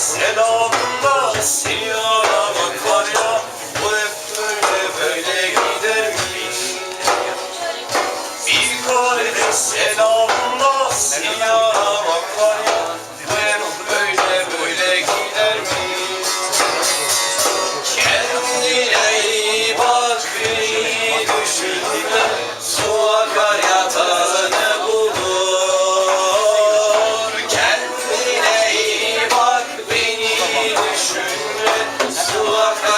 Selamında seni aramak var ya Bu hep böyle böyle gider mi? Bir karede selam düşünme. Sulak